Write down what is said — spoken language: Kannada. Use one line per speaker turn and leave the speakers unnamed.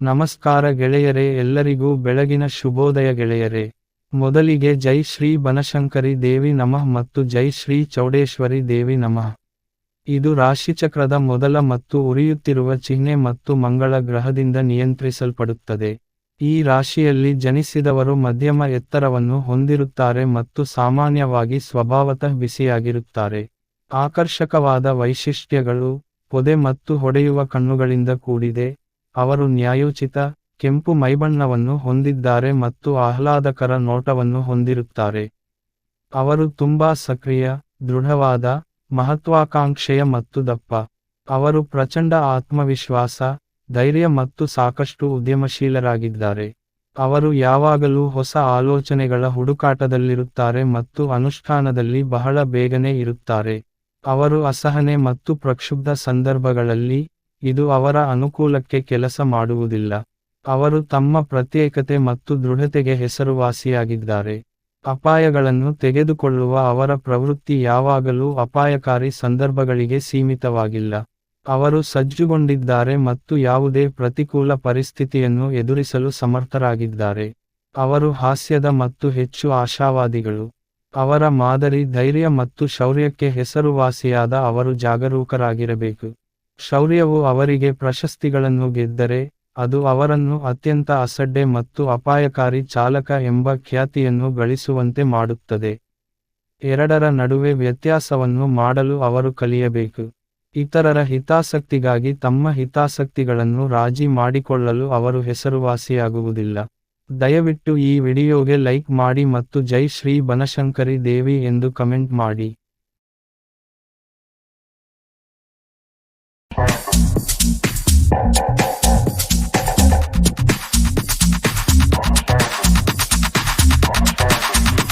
ನಮಸ್ಕಾರ ಗೆಳೆಯರೇ, ಎಲ್ಲರಿಗೂ ಬೆಳಗಿನ ಶುಭೋದಯ ಗೆಳೆಯರೇ. ಮೊದಲಿಗೆ ಜೈ ಶ್ರೀ ಬನಶಂಕರಿ ದೇವಿ ನಮಃ ಮತ್ತು ಜೈ ಶ್ರೀ ಚೌಡೇಶ್ವರಿ ದೇವಿ ನಮಃ. ಇದು ರಾಶಿಚಕ್ರದ ಮೊದಲ ಮತ್ತು ಉರಿಯುತ್ತಿರುವ ಚಿಹ್ನೆ ಮತ್ತು ಮಂಗಳ ಗ್ರಹದಿಂದ ನಿಯಂತ್ರಿಸಲ್ಪಡುತ್ತದೆ. ಈ ರಾಶಿಯಲ್ಲಿ ಜನಿಸಿದವರು ಮಧ್ಯಮ ಎತ್ತರವನ್ನು ಹೊಂದಿರುತ್ತಾರೆ ಮತ್ತು ಸಾಮಾನ್ಯವಾಗಿ ಸ್ವಭಾವತಃ ಬಿಸಿಯಾಗಿರುತ್ತಾರೆ. ಆಕರ್ಷಕವಾದ ವೈಶಿಷ್ಟ್ಯಗಳು, ಪೊದೆ ಮತ್ತು ಹೊಡೆಯುವ ಕಣ್ಣುಗಳಿಂದ ಕೂಡಿದೆ. ಅವರು ನ್ಯಾಯೋಚಿತ, ಕೆಂಪು ಮೈಬಣ್ಣವನ್ನು ಹೊಂದಿದ್ದಾರೆ ಮತ್ತು ಆಹ್ಲಾದಕರ ನೋಟವನ್ನು ಹೊಂದಿರುತ್ತಾರೆ. ಅವರು ತುಂಬಾ ಸಕ್ರಿಯ, ದೃಢವಾದ, ಮಹತ್ವಾಕಾಂಕ್ಷೆಯ ಮತ್ತು ದಪ್ಪ. ಅವರು ಪ್ರಚಂಡ ಆತ್ಮವಿಶ್ವಾಸ, ಧೈರ್ಯ ಮತ್ತು ಸಾಕಷ್ಟು ಉದ್ಯಮಶೀಲರಾಗಿದ್ದಾರೆ. ಅವರು ಯಾವಾಗಲೂ ಹೊಸ ಆಲೋಚನೆಗಳ ಹುಡುಕಾಟದಲ್ಲಿರುತ್ತಾರೆ ಮತ್ತು ಅನುಷ್ಠಾನದಲ್ಲಿ ಬಹಳ ಬೇಗನೆ ಇರುತ್ತಾರೆ. ಅವರು ಅಸಹನೆ ಮತ್ತು ಪ್ರಕ್ಷುಬ್ಧ ಸಂದರ್ಭಗಳಲ್ಲಿ ಇದು ಅವರ ಅನುಕೂಲಕ್ಕೆ ಕೆಲಸ ಮಾಡುವುದಿಲ್ಲ. ಅವರು ತಮ್ಮ ಪ್ರತ್ಯೇಕತೆ ಮತ್ತು ದೃಢತೆಗೆ ಹೆಸರುವಾಸಿಯಾಗಿದ್ದಾರೆ. ಅಪಾಯಗಳನ್ನು ತೆಗೆದುಕೊಳ್ಳುವ ಅವರ ಪ್ರವೃತ್ತಿ ಯಾವಾಗಲೂ ಅಪಾಯಕಾರಿ ಸಂದರ್ಭಗಳಿಗೆ ಸೀಮಿತವಾಗಿಲ್ಲ. ಅವರು ಸಜ್ಜುಗೊಂಡಿದ್ದಾರೆ ಮತ್ತು ಯಾವುದೇ ಪ್ರತಿಕೂಲ ಪರಿಸ್ಥಿತಿಯನ್ನು ಎದುರಿಸಲು ಸಮರ್ಥರಾಗಿದ್ದಾರೆ. ಅವರು ಹಾಸ್ಯದ ಮತ್ತು ಹೆಚ್ಚು ಆಶಾವಾದಿಗಳು. ಅವರ ಮಾದರಿ, ಧೈರ್ಯ ಮತ್ತು ಶೌರ್ಯಕ್ಕೆ ಹೆಸರುವಾಸಿಯಾದ ಅವರು ಜಾಗರೂಕರಾಗಿರಬೇಕು. ಶೌರ್ಯವು ಅವರಿಗೆ ಪ್ರಶಸ್ತಿಗಳನ್ನು ಗೆದ್ದರೆ, ಅದು ಅವರನ್ನು ಅತ್ಯಂತ ಅಸಡ್ಡೆ ಮತ್ತು ಅಪಾಯಕಾರಿ ಚಾಲಕ ಎಂಬ ಖ್ಯಾತಿಯನ್ನು ಗಳಿಸುವಂತೆ ಮಾಡುತ್ತದೆ. ಎರಡರ ನಡುವೆ ವ್ಯತ್ಯಾಸವನ್ನು ಮಾಡಲು ಅವರು ಕಲಿಯಬೇಕು. ಇತರರ ಹಿತಾಸಕ್ತಿಗಾಗಿ ತಮ್ಮ ಹಿತಾಸಕ್ತಿಗಳನ್ನು ರಾಜಿ ಮಾಡಿಕೊಳ್ಳಲು ಅವರು ಹೆಸರುವಾಸಿಯಾಗುವುದಿಲ್ಲ. ದಯವಿಟ್ಟು ಈ ವಿಡಿಯೋಗೆ ಲೈಕ್ ಮಾಡಿ ಮತ್ತು ಜೈ ಶ್ರೀ ಬನಶಂಕರಿ ದೇವಿ ಎಂದು ಕಮೆಂಟ್ ಮಾಡಿ.